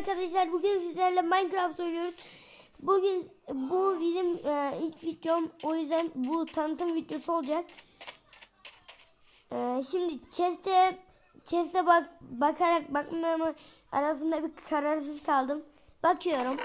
arkadaşlar bugün sizlerle Minecraft oynuyoruz. Bugün bu bizim e, ilk videom o yüzden bu tanıtım videosu olacak. E, şimdi chest'e chest'e bak bakarak bakmama arasında bir kararsız kaldım. Bakıyorum.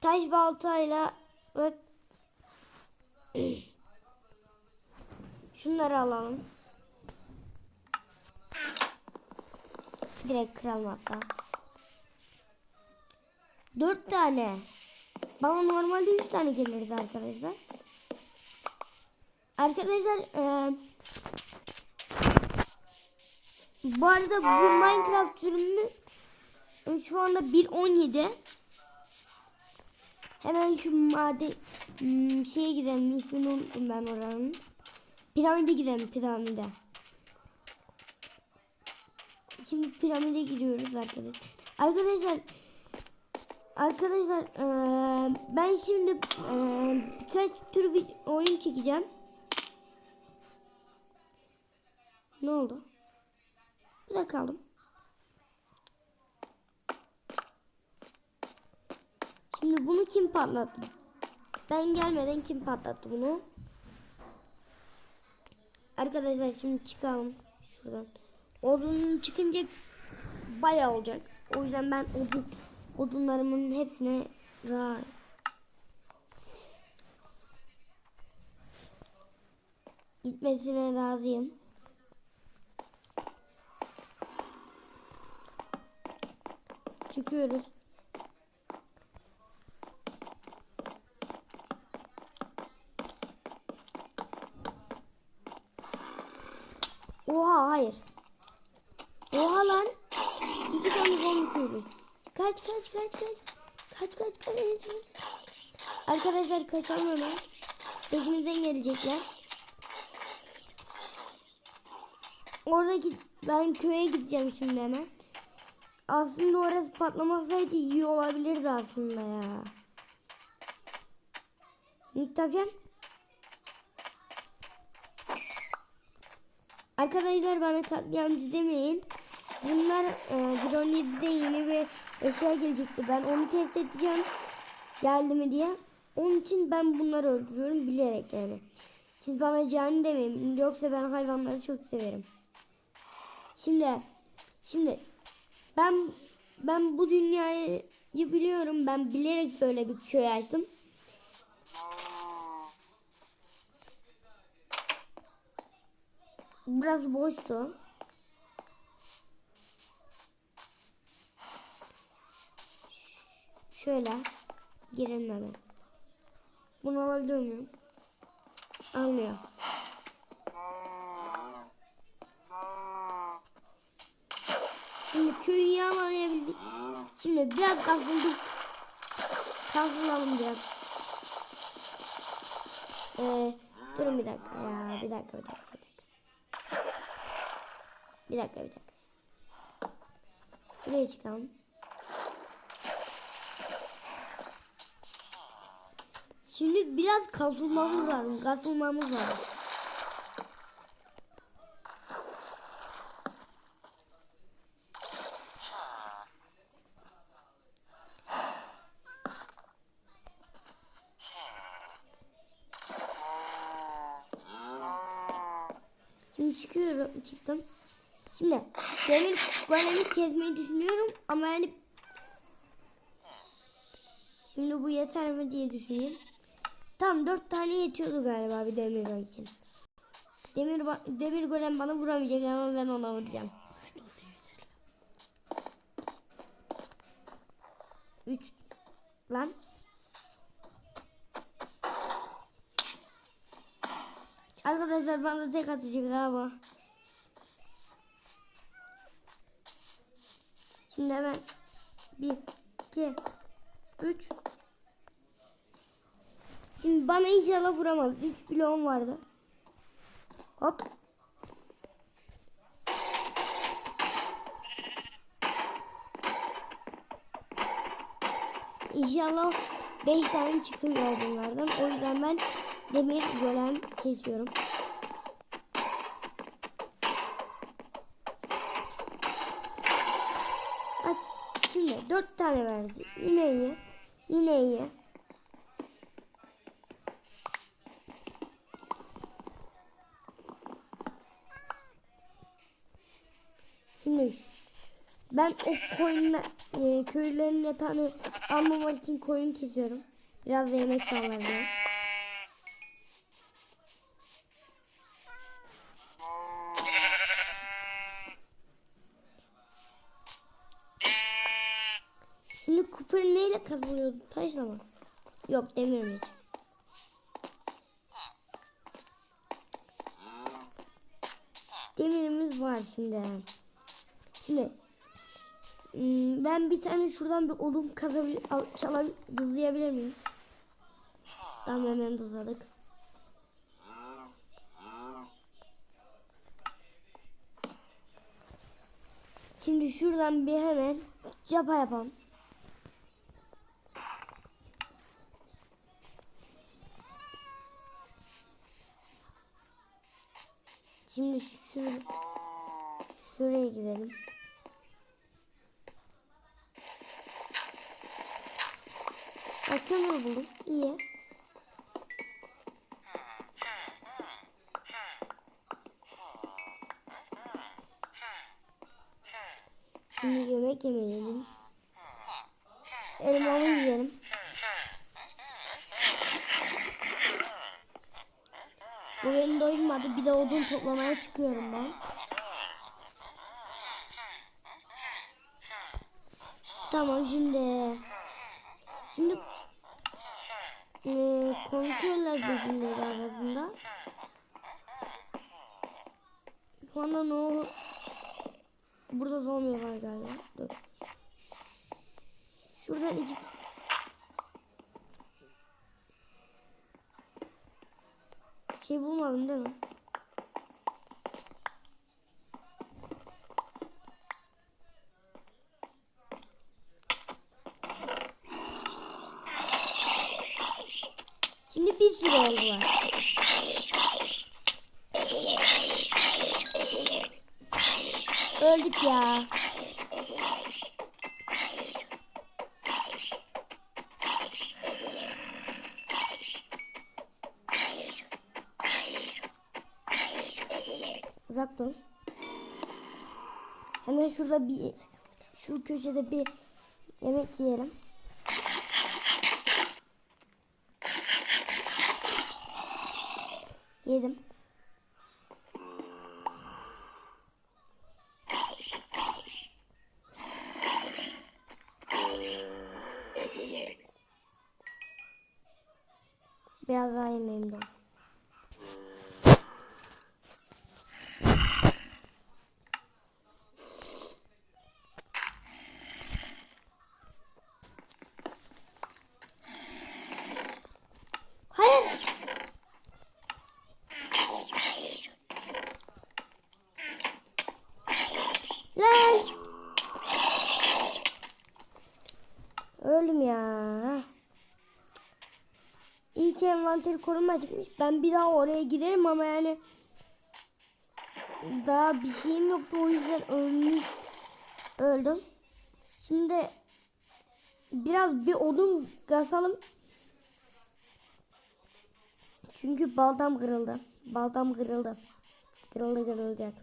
Taş baltayla bak Şunları alalım. Direkt kıralım hatta. Dört tane. Bana normalde üç tane gelirdi arkadaşlar. Arkadaşlar eee, bu arada bu Minecraft sürümü e, şu anda 1.17 Hemen şu maden hmm, şeye gidelim. İsmini ben oranın. Piramide gidelim piramide. Şimdi piramide gidiyoruz arkadaşlar. Arkadaşlar Arkadaşlar eee, ben şimdi eee, birkaç tür oyun çekeceğim. Ne oldu? Burada kaldım. Şimdi bunu kim patlattı? Ben gelmeden kim patlattı bunu? Arkadaşlar şimdi çıkalım şuradan. Odun çıkınca bayağı olacak. O yüzden ben odun odunlarımın hepsine rahat gitmesine razıyım. Çıkıyoruz. Oha hayır. Oha lan. İki tane zombi köylü. Kaç kaç kaç kaç. Kaç kaç kaç. kaç. Arkadaşlar kaçamıyorlar. Peşimizden gelecekler. Oradaki ben köye gideceğim şimdi hemen. Aslında orası patlamasaydı iyi olabilirdi aslında ya. Miktarcan. Arkadaşlar bana katliamcı demeyin. Bunlar e, Drone 7'de yeni bir eşya gelecekti. Ben onu test edeceğim. Geldi mi diye. Onun için ben bunları öldürüyorum bilerek yani. Siz bana cani demeyin. Yoksa ben hayvanları çok severim. Şimdi şimdi ben ben bu dünyayı biliyorum. Ben bilerek böyle bir köy açtım. Biraz boştu. Şöyle girelim hemen. Bunu alabiliyor muyum? Almıyor. Şimdi köyü yağmalayabildik. Şimdi biraz kasıldık. Kasılalım biraz. Ee, durun bir dakika ya. Bir dakika bir dakika. Bir dakika bir dakika. Bir dakika. Buraya çıkalım. Şimdi biraz kasılmamız lazım. Kasılmamız lazım. Şimdi çıkıyorum, çıktım. Şimdi demir golemi kesmeyi düşünüyorum ama yani Şimdi bu yeter mi diye düşüneyim. Tam dört tane yetiyordu galiba bir demir için. Demir demir golem bana vuramayacak ama ben ona vuracağım. Üç lan. Arkadaşlar bana tek atacak galiba. Şimdi hemen bir, iki, üç. Şimdi bana inşallah vuramaz. Üç bloğum vardı. Hop. İnşallah 5 tane çıkıyor bunlardan. O yüzden ben demir golem kesiyorum. Şimdi dört tane verdi. Yine iyi. Yine iyi. Şimdi ben o koyunla e, köylülerin yatağını almamak için koyun kesiyorum. Biraz da yemek sağlar diye. Şimdi kupa neyle kazanıyordu? Taşla mı? Yok demiyorum hiç. Demirimiz var şimdi. Şimdi ben bir tane şuradan bir odun kazabilir, al, çalabilir, hızlayabilir miyim? Tamam hemen hızladık. Şimdi şuradan bir hemen capa yapalım. Şimdi şu şuraya gidelim. Bak kömür buldum. İyi. Şimdi yemek yemeyelim. Elmamı yiyelim. Bu beni doyurmadı. Bir de odun toplamaya çıkıyorum ben. Tamam şimdi. Şimdi e, konuşuyorlar birbirleri arasında. Anda ne olur? Burada zombi var galiba. Dur. Şuradan iki şey bulmadım değil mi? Şimdi bir sürü oldular. Öldük ya. Uzak dur. Hemen şurada bir şu köşede bir yemek yiyelim. Yedim. Biraz daha yemeğim de. Hayır. Lan. Öldüm ya. İyi ki envanteri koruma. Ben bir daha oraya girerim ama yani daha bir şeyim yoktu o yüzden ölmüş öldüm. Şimdi biraz bir odun kasalım. Çünkü baltam kırıldı. Baltam kırıldı. Kırıldı kırılacak.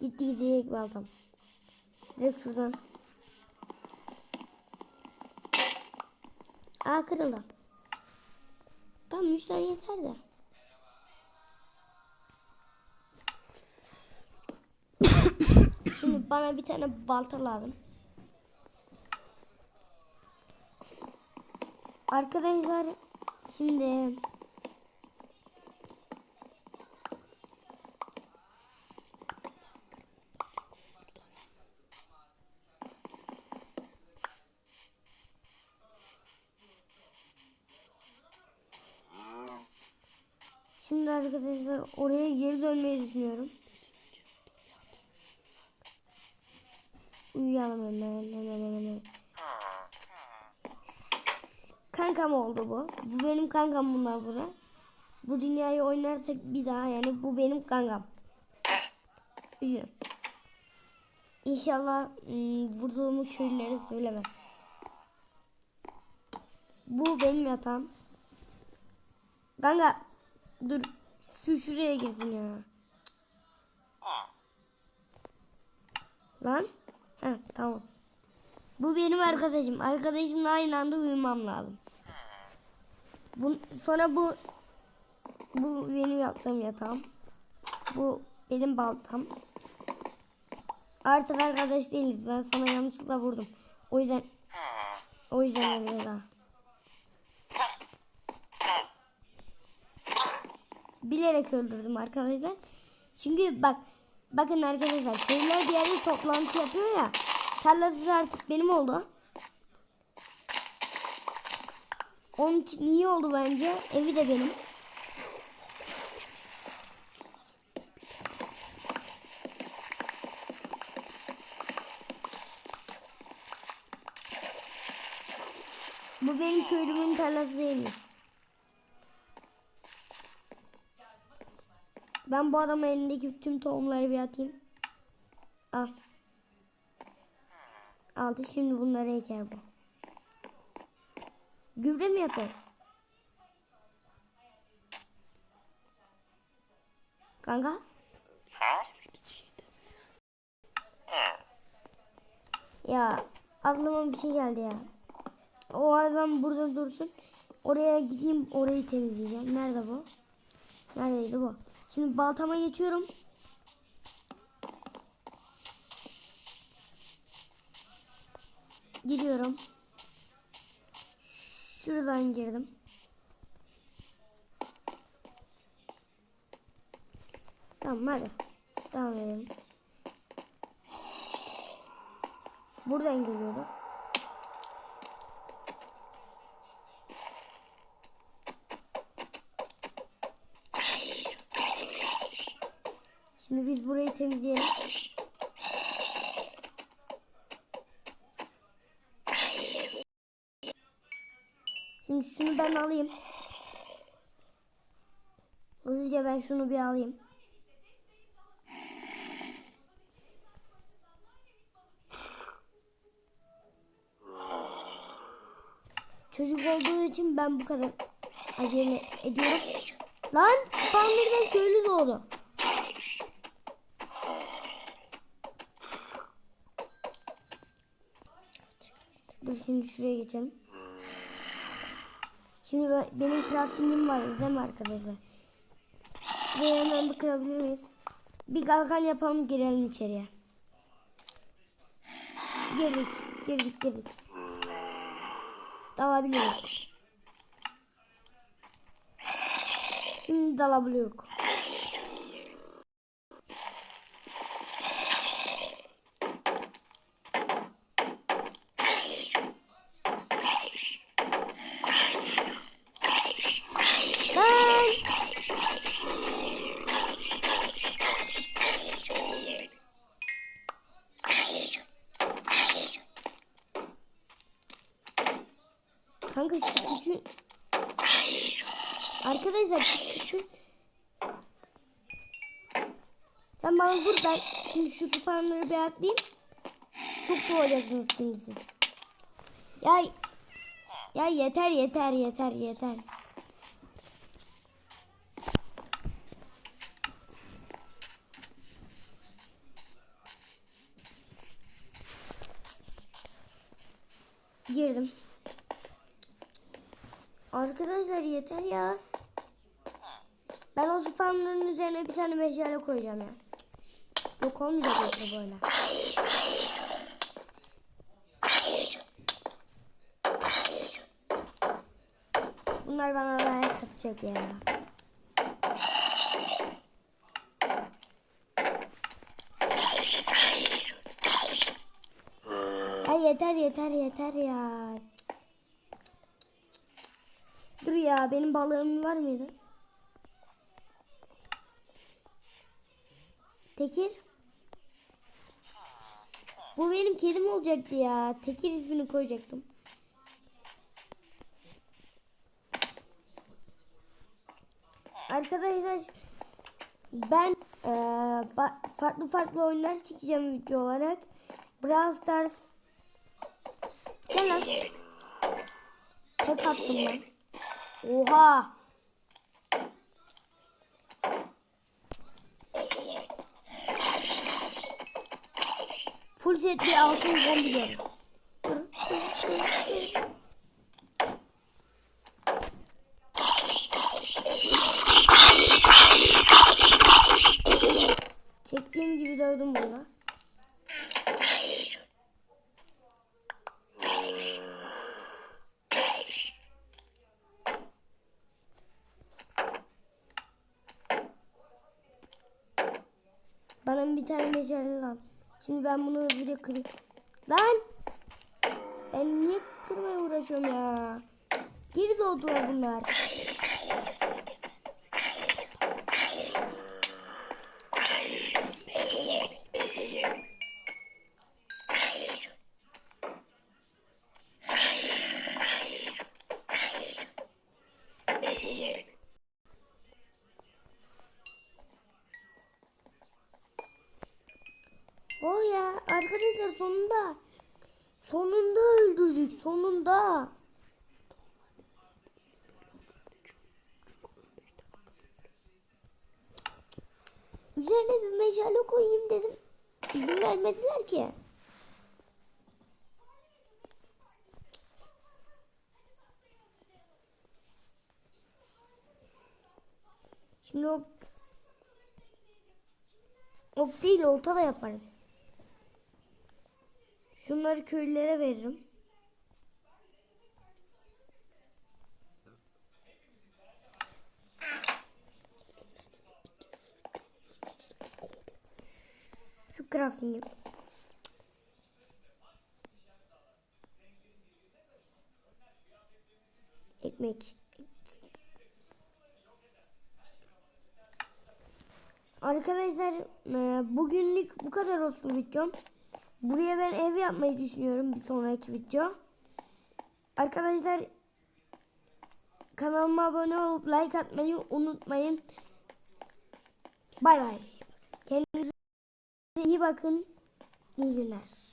Gitti gidecek baltam. Direkt şuradan. Aa kırıldı. Tamam 3 tane yeter de. Şimdi bana bir tane balta lazım. Arkadaşlar şimdi Şimdi arkadaşlar oraya geri dönmeyi düşünüyorum. Uyuyalım hemen hemen hemen. Kankam oldu bu. Bu benim kankam bundan sonra. Bu dünyayı oynarsak bir daha yani bu benim kankam. Üzülüm. İnşallah ım, vurduğumu köylülere söylemem. Bu benim yatağım. Kanka dur şu şuraya girsin ya. Lan? Heh tamam. Bu benim arkadaşım. Arkadaşımla aynı anda uyumam lazım. Bu, sonra bu bu benim yaptığım yatağım. Bu benim baltam. Artık arkadaş değiliz. Ben sana yanlışlıkla vurdum. O yüzden o yüzden öyle Bilerek öldürdüm arkadaşlar. Çünkü bak bakın arkadaşlar köylüler bir yerde toplantı yapıyor ya. Tarlası artık benim oldu. Onun için iyi oldu bence. Evi de benim. Bu benim köylümün tarlası değilmiş. Ben bu adamın elindeki tüm tohumları bir atayım. Al. Aldı şimdi bunları eker bu. Gübre mi yapıyor? Kanka? Ya aklıma bir şey geldi ya. O adam burada dursun. Oraya gideyim orayı temizleyeceğim. Nerede bu? Neredeydi bu? Şimdi baltama geçiyorum. Gidiyorum. Şuradan girdim. Tamam hadi. Devam edelim. Buradan geliyordu. Şimdi biz burayı temizleyelim. Şimdi şunu ben alayım. Hızlıca ben şunu bir alayım. Çocuk olduğu için ben bu kadar acele ediyorum. Lan spawner'dan köylü doğdu. Dur şimdi şuraya geçelim. Şimdi ben, benim crafting'im var değil mi arkadaşlar? Şuraya hemen bir kırabilir miyiz? Bir kalkan yapalım girelim içeriye. Girdik, girdik, girdik. Dalabiliyoruz. Şimdi dalabiliyoruz. Lan! Kanka şu küçük... Arkadaşlar şu küçük... Sen bana vur ben şimdi şu spawnları bir atlayayım. Çok doğacaksınız şimdi siz. Ya... Ya yeter yeter yeter yeter. Girdim. Arkadaşlar yeter ya. Ben o spamların üzerine bir tane meşale koyacağım ya. Yok olmayacak yoksa böyle. Bunlar bana daha katacak ya. Ay yeter yeter yeter ya. Dur ya benim balığım var mıydı? Tekir. Bu benim kedim olacaktı ya. Tekir ismini koyacaktım. Arkadaşlar ben ba- farklı farklı oyunlar çekeceğim video olarak. Brawl Stars. Gel lan. Tek attım ben. Oha. Full set bir altın ben biliyorum. Dur, dur, dur, dur. Çektiğim gibi dövdüm bunu. Bana bir tane meşale lan. Şimdi ben bunu hızlıca kırayım. Lan! Ben niye kırmaya uğraşıyorum ya? Geri doğdular bunlar. Üzerine bir meşale koyayım dedim. İzin vermediler ki. Şimdi o ok değil olta da yaparız. Şunları köylülere veririm. Şu crafting'i. Ekmek. Arkadaşlar e, bugünlük bu kadar olsun videom. Buraya ben ev yapmayı düşünüyorum bir sonraki video. Arkadaşlar kanalıma abone olup like atmayı unutmayın. Bay bay. Kendinize iyi bakın. İyi günler.